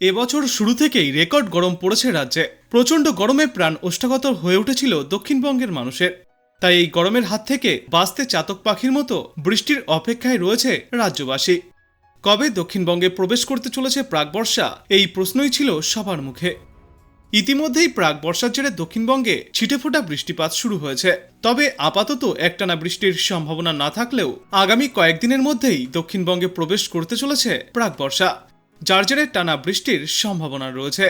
এবছর শুরু থেকেই রেকর্ড গরম পড়েছে রাজ্যে। প্রচণ্ড গরমে প্রাণ ওষ্ঠাগত হয়ে উঠেছিল দক্ষিণবঙ্গের মানুষের। তাই এই গরমের হাত থেকে বাঁচতে চাতক পাখির মতো বৃষ্টির অপেক্ষায় রয়েছে রাজ্যবাসী। কবে দক্ষিণবঙ্গে প্রবেশ করতে চলেছে প্রাকবর্ষা এই প্রশ্নই ছিল সবার মুখে। ইতিমধ্যেই প্রাক বর্ষার জেরে দক্ষিণবঙ্গে ছিটেফোঁটা বৃষ্টিপাত শুরু হয়েছে। তবে আপাতত একটানা বৃষ্টির সম্ভাবনা না থাকলেও আগামী কয়েকদিনের মধ্যেই দক্ষিণবঙ্গে প্রবেশ করতে চলেছে প্রাক বর্ষা। যার জেরে টানা বৃষ্টির সম্ভাবনা রয়েছে।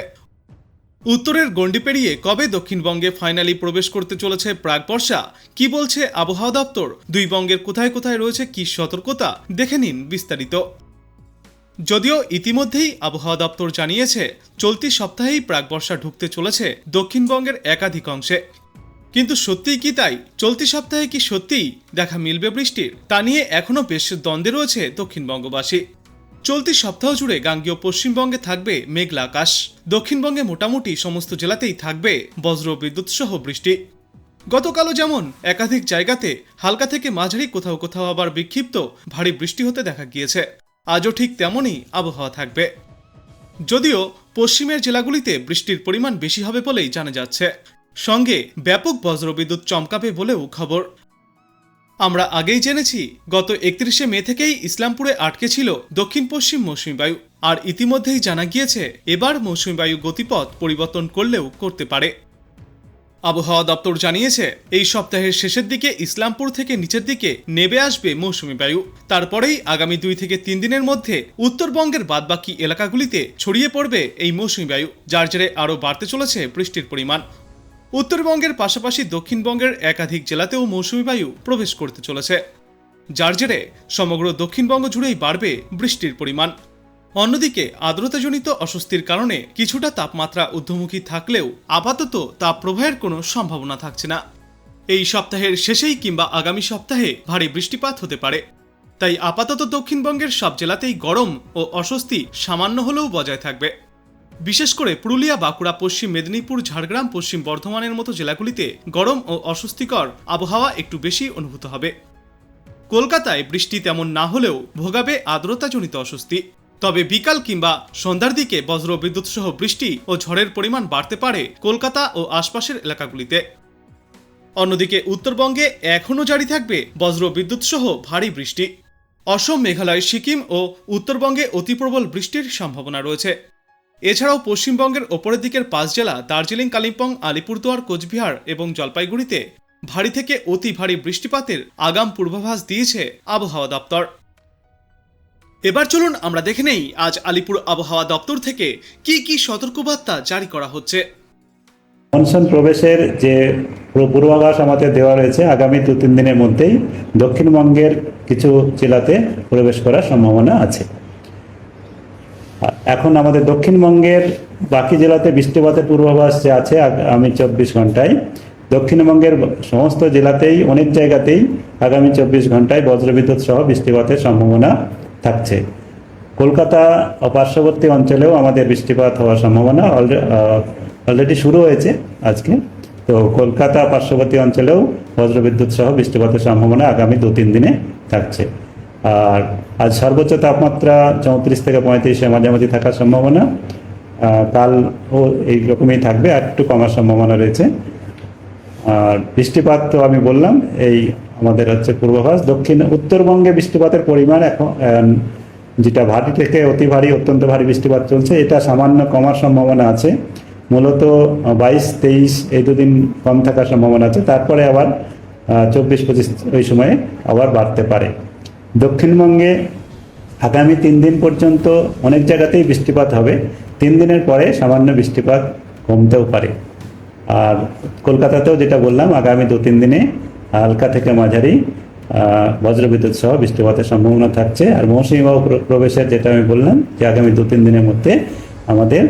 উত্তরের গণ্ডি পেরিয়ে কবে দক্ষিণবঙ্গে ফাইনালি প্রবেশ করতে চলেছে প্রাক বর্ষা? কি বলছে আবহাওয়া দপ্তর? দুই বঙ্গের কোথায় কোথায় রয়েছে কি সতর্কতা? দেখে নিন বিস্তারিত। যদিও ইতিমধ্যেই আবহাওয়া দপ্তর জানিয়েছে, চলতি সপ্তাহেই প্রাকবর্ষা ঢুকতে চলেছে দক্ষিণবঙ্গের একাধিক অংশে কিন্তু সত্যিই কি তাই? চলতি সপ্তাহে কি সত্যিই দেখা মিলবে বৃষ্টির? তা নিয়ে এখনও বেশ দ্বন্দ্বে রয়েছে দক্ষিণবঙ্গবাসী। চলতি সপ্তাহ জুড়ে গাঙ্গীয় পশ্চিমবঙ্গে থাকবে মেঘলা আকাশ। দক্ষিণবঙ্গে মোটামুটি সমস্ত জেলাতেই থাকবে বজ্র বিদ্যুৎ সহ বৃষ্টি। গতকালও যেমন একাধিক জায়গাতে হালকা থেকে মাঝারি কোথাও কোথাও আবার বিক্ষিপ্ত ভারী বৃষ্টি হতে দেখা গিয়েছে। আজও ঠিক তেমনই আবহাওয়া থাকবে। যদিও পশ্চিমের জেলাগুলিতে বৃষ্টির পরিমাণ বেশি হবে বলেই জানা যাচ্ছে। সঙ্গে ব্যাপক বজ্রবিদ্যুৎ চমকাবে বলেও খবর। আমরা আগেই জেনেছি, গত একত্রিশে মে থেকেই ইসলামপুরে আটকে ছিল দক্ষিণ পশ্চিম মৌসুমী বায়ু। আর ইতিমধ্যেই জানা গিয়েছে, এবার মৌসুমী বায়ু গতিপথ পরিবর্তন করলেও করতে পারে। আবহাওয়া দপ্তর জানিয়েছে, এই সপ্তাহের শেষের দিকে ইসলামপুর থেকে নিচের দিকে নেবে আসবে মৌসুমী বায়ু। তারপরেই আগামী দুই থেকে তিন দিনের মধ্যে উত্তরবঙ্গের বাদবাকি এলাকাগুলিতে ছড়িয়ে পড়বে এই মৌসুমী বায়ু, যার জেরে আরও বাড়তে চলেছে বৃষ্টির পরিমাণ। উত্তরবঙ্গের পাশাপাশি দক্ষিণবঙ্গের একাধিক জেলাতেও মৌসুমি বায়ু প্রবেশ করতে চলেছে। যার জেরে সমগ্র দক্ষিণবঙ্গ জুড়েই বাড়বে বৃষ্টির পরিমাণ। অন্যদিকে আর্দ্রতাজনিত অস্বস্তির কারণে কিছুটা তাপমাত্রা ঊর্ধ্বমুখী থাকলেও আপাতত তাপ প্রবাহের কোনো সম্ভাবনা থাকছে না। এই সপ্তাহের শেষেই কিংবা আগামী সপ্তাহে ভারী বৃষ্টিপাত হতে পারে। তাই আপাতত দক্ষিণবঙ্গের সব জেলাতেই গরম ও অস্বস্তি সামান্য হলেও বজায় থাকবে। বিশেষ করে পুরুলিয়া, বাঁকুড়া, পশ্চিম মেদিনীপুর, ঝাড়গ্রাম, পশ্চিম বর্ধমানের মতো জেলাগুলিতে গরম ও অস্বস্তিকর আবহাওয়া একটু বেশি অনুভূত হবে। কলকাতায় বৃষ্টি তেমন না হলেও ভোগাবে আর্দ্রতাজনিত অস্বস্তি। তবে বিকাল কিংবা সন্ধ্যার দিকে বজ্র বিদ্যুৎ সহ বৃষ্টি ও ঝড়ের পরিমাণ বাড়তে পারে কলকাতা ও আশপাশের এলাকাগুলিতে। অন্যদিকে উত্তরবঙ্গে এখনও জারি থাকবে বজ্র বিদ্যুৎ সহ ভারী বৃষ্টি। অসম, মেঘালয়, সিকিম ও উত্তরবঙ্গে অতিপ্রবল বৃষ্টির সম্ভাবনা রয়েছে। এছাড়াও পশ্চিমবঙ্গের ওপরের দিকের পাঁচ জেলা, দার্জিলিং, কালিম্পং, আলিপুরদুয়ার, কোচবিহার এবং জলপাইগুড়িতে ভারী থেকে অতি ভারী বৃষ্টিপাতের আগাম পূর্বাভাস দিয়েছে আবহাওয়া দপ্তর। এবার চলুন আমরা দেখে নেই আজ আলিপুর আবহাওয়া দপ্তর থেকে কি কি সতর্কবার্তা জারি করা হচ্ছে। মনসুন প্রবেশের যে পূর্বাভাস আমাদের দেওয়া রয়েছে, আগামী দু তিন দিনের মধ্যেই দক্ষিণবঙ্গের কিছু জেলাতে প্রবেশ করার সম্ভাবনা আছে। এখন আমাদের দক্ষিণবঙ্গের বাকি জেলাতে বৃষ্টিপাতের পূর্বাভাস যে আছে আগামী চব্বিশ ঘন্টায়। দক্ষিণবঙ্গের সমস্ত জেলাতেই, অনেক জায়গাতেই আগামী চব্বিশ ঘন্টায় বজ্রবিদ্যুৎ সহ বৃষ্টিপাতের সম্ভাবনা থাকছে। কলকাতা পার্শ্ববর্তী অঞ্চলেও আমাদের বৃষ্টিপাত হওয়ার সম্ভাবনা অলরেডি শুরু হয়েছে আজকে। তো কলকাতা পার্শ্ববর্তী অঞ্চলেও বজ্রবিদ্যুৎ সহ বৃষ্টিপাতের সম্ভাবনা আগামী দু তিন দিনে থাকছে। আর আজ সর্বোচ্চ তাপমাত্রা চৌত্রিশ থেকে পঁয়ত্রিশের মাঝামাঝি থাকার সম্ভাবনা। আহ, কাল ও এইরকমই থাকবে আর একটু কমার সম্ভাবনা রয়েছে। আর বৃষ্টিপাত তো আমি বললাম এই আমাদের হচ্ছে পূর্বাভাস। দক্ষিণ উত্তরবঙ্গে বৃষ্টিপাতের পরিমাণ এখন যেটা ভারী থেকে অতি ভারী অত্যন্ত ভারী বৃষ্টিপাত চলছে এটা সামান্য কমার সম্ভাবনা আছে। মূলত বাইশ তেইশ এই দুদিন কম থাকার সম্ভাবনা আছে। তারপরে আবার চব্বিশ পঁচিশ ওই সময়ে আবার বাড়তে পারে। দক্ষিণবঙ্গে আগামী তিন দিন পর্যন্ত অনেক জায়গাতেই বৃষ্টিপাত হবে। তিন দিনের পরে সামান্য বৃষ্টিপাত কমতেও পারে। আর কলকাতাতেও যেটা বললাম, আগামী দু তিন দিনে হালকা থেকে মাঝারি বজ্রবিদ্যুৎ সহ বৃষ্টিপাতের সম্ভাবনা থাকছে। আর মৌসুমী বায়ু প্র- প্রবেশের যেটা আমি বললাম, যে আগামী দু তিন দিনের মধ্যে আমাদের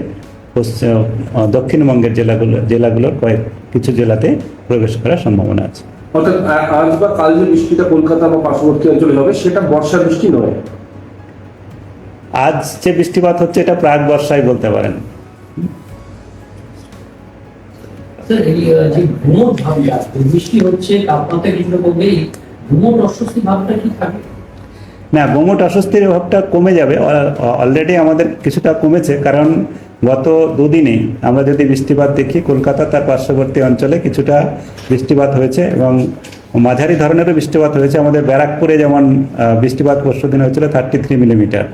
পশ্চিম দক্ষিণবঙ্গের জেলাগুলো জেলাগুলোর কয়েক কিছু জেলাতে প্রবেশ করার সম্ভাবনা আছে। অর্থাৎ আজ বা কাল যে বৃষ্টিটা কলকাতা বা পার্শ্ববর্তী অঞ্চলে হবে সেটা বর্ষা বৃষ্টি নয়। আজ যে বৃষ্টিপাত হচ্ছে এটা প্রাক বর্ষায় বলতে পারেন। বৃষ্টি হচ্ছে তাপমাত্রা কিন্তু কমবে ঘুমট অস্বস্তি ভাবটা কি থাকে? না, গোমট অস্বস্তির অভাবটা কমে যাবে অলরেডি আমাদের কিছুটা কমেছে, কারণ গত দুদিনে আমরা যদি বৃষ্টিপাত দেখি, কলকাতা তার পার্শ্ববর্তী অঞ্চলে কিছুটা বৃষ্টিপাত হয়েছে এবং মাঝারি ধরনেরও বৃষ্টিপাত হয়েছে। আমাদের ব্যারাকপুরে যেমন বৃষ্টিপাত পরশু দিন হয়েছিল থার্টি থ্রি মিলিমিটার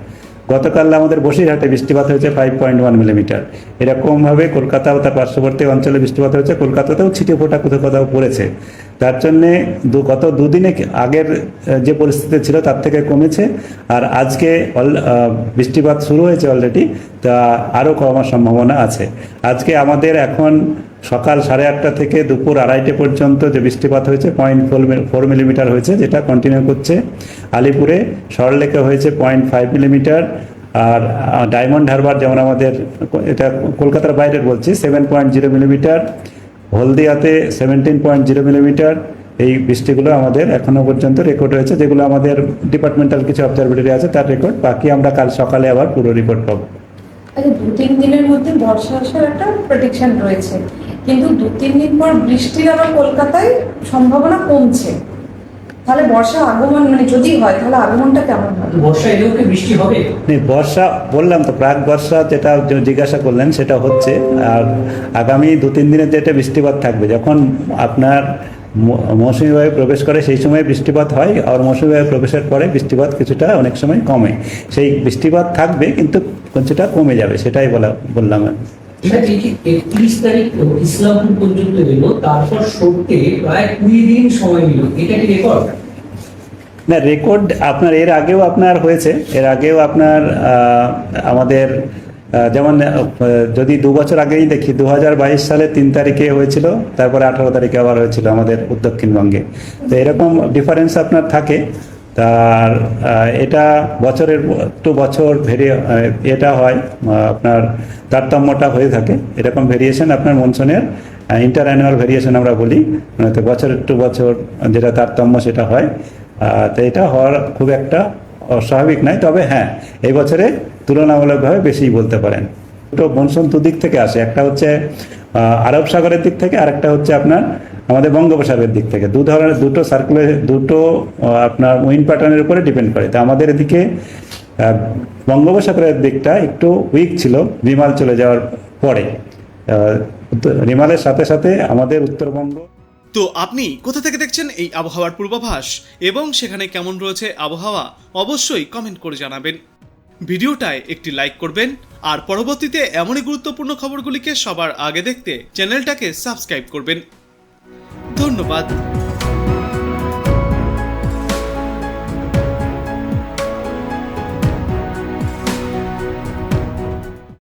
গতকাল আমাদের বসিরহাটে বৃষ্টিপাত হয়েছে ফাইভ পয়েন্ট ওয়ান মিলিমিটার এরকমভাবে কলকাতা ও তার পার্শ্ববর্তী অঞ্চলে বৃষ্টিপাত হয়েছে, কলকাতাতেও ছিটে ফোটা কোথাও কোথাও পড়েছে। তার জন্যে দু- গত দুদিনে আগের যে পরিস্থিতি ছিল তার থেকে কমেছে। আর আজকে বৃষ্টিপাত শুরু হয়েছে অলরেডি তা আরও কমার সম্ভাবনা আছে। আজকে আমাদের এখন সকাল সাড়ে আটটা থেকে দুপুর আড়াইটে পর্যন্ত যে বৃষ্টিপাত হয়েছে পয়েন্ট ফোর মিলিমিটার হয়েছে, যেটা কন্টিনিউ করছে। আলিপুরে সরলেকে হয়েছে পয়েন্ট ফাইভ মিলিমিটার আর ডায়মন্ড হারবার যেমন আমাদের, এটা কলকাতার বাইরের বলছি সেভেন পয়েন্ট জিরো মিলিমিটার হলদিয়াতে সেভেন্টিন পয়েন্ট জিরো মিলিমিটার এই বৃষ্টিগুলো আমাদের এখনও পর্যন্ত রেকর্ড হয়েছে যেগুলো আমাদের ডিপার্টমেন্টাল কিছু অবজারভেটরি আছে, তার রেকর্ড বাকি আমরা কাল সকালে আবার পুরো রিপোর্ট পাবো। আচ্ছা দু তিন দিনের মধ্যে একটা কিন্তু দু তিন দিন পর বৃষ্টির আবার কলকাতায় সম্ভাবনা কমছে। তাহলে বর্ষা আগমন মানে যদি হয় তাহলে আগমনটা কেমন হবে? বর্ষা এলেও কি বৃষ্টি হবে? বর্ষা বললাম তো প্রাক বর্ষা যেটা জিজ্ঞাসা করলেন সেটা হচ্ছে আর আগামী দু তিন দিনের যেটা বৃষ্টিপাত থাকবে যখন আপনার মৌসুমী বায়ু প্রবেশ করে সেই সময় বৃষ্টিপাত হয় আর মৌসুমী বায়ু প্রবেশের পরে বৃষ্টিপাত কিছুটা অনেক সময় কমে। সেই বৃষ্টিপাত থাকবে কিন্তু কিছুটা কমে যাবে সেটাই বলা বললাম আমি। একত্রিশ তারিখ ইসলামপুর পর্যন্ত এলো, তারপর প্রায় কুড়ি দিন সময় নিল। এটা কি রেকর্ড না রেকর্ড আপনার, এর আগেও আপনার হয়েছে। এর আগেও আপনার আমাদের যেমন যদি দু বছর আগেই দেখি দু হাজার বাইশ সালে তিন তারিখে হয়েছিল, তারপরে আঠারো তারিখে আবার হয়েছিল আমাদের দক্ষিণবঙ্গে তো এরকম ডিফারেন্স আপনার থাকে। তার এটা বছরের টু বছর ভেরি এটা হয় আপনার তারতম্যটা হয়ে থাকে। এরকম ভেরিয়েশন আপনার মনসুনের ইন্টার অ্যানুয়াল ভেরিয়েশন আমরা বলি। মানে তো বছরের টু বছর যেটা তারতম্য সেটা হয়। তো এটা হওয়ার খুব একটা অস্বাভাবিক নয় তবে হ্যাঁ এই বছরে তুলনামূলকভাবে বেশি বলতে পারেন। দুটো মনসুন দুদিক থেকে আসে। একটা হচ্ছে আরব সাগরের দিক থেকে আরেকটা হচ্ছে আপনার আমাদের বঙ্গোপসাগরের দিক থেকে। দু ধরনের, দুটো সার্কুলে দুটো আপনার উইন প্যাটার্নের উপরে ডিপেন্ড করে। তো আমাদের এদিকে বঙ্গোপসাগরের দিকটা একটু উইক ছিল, বিমাল চলে যাওয়ার পরে। রিমালের সাথে সাথে আমাদের উত্তরবঙ্গ। তো আপনি কোথা থেকে দেখছেন এই আবহাওয়ার পূর্বাভাস এবং সেখানে কেমন রয়েছে আবহাওয়া, অবশ্যই কমেন্ট করে জানাবেন। ভিডিওটায় একটি লাইক করবেন। আর পরবর্তীতে এমনই গুরুত্বপূর্ণ খবরগুলিকে সবার আগে দেখতে চ্যানেলটাকে সাবস্ক্রাইব করবেন। ধন্যবাদ।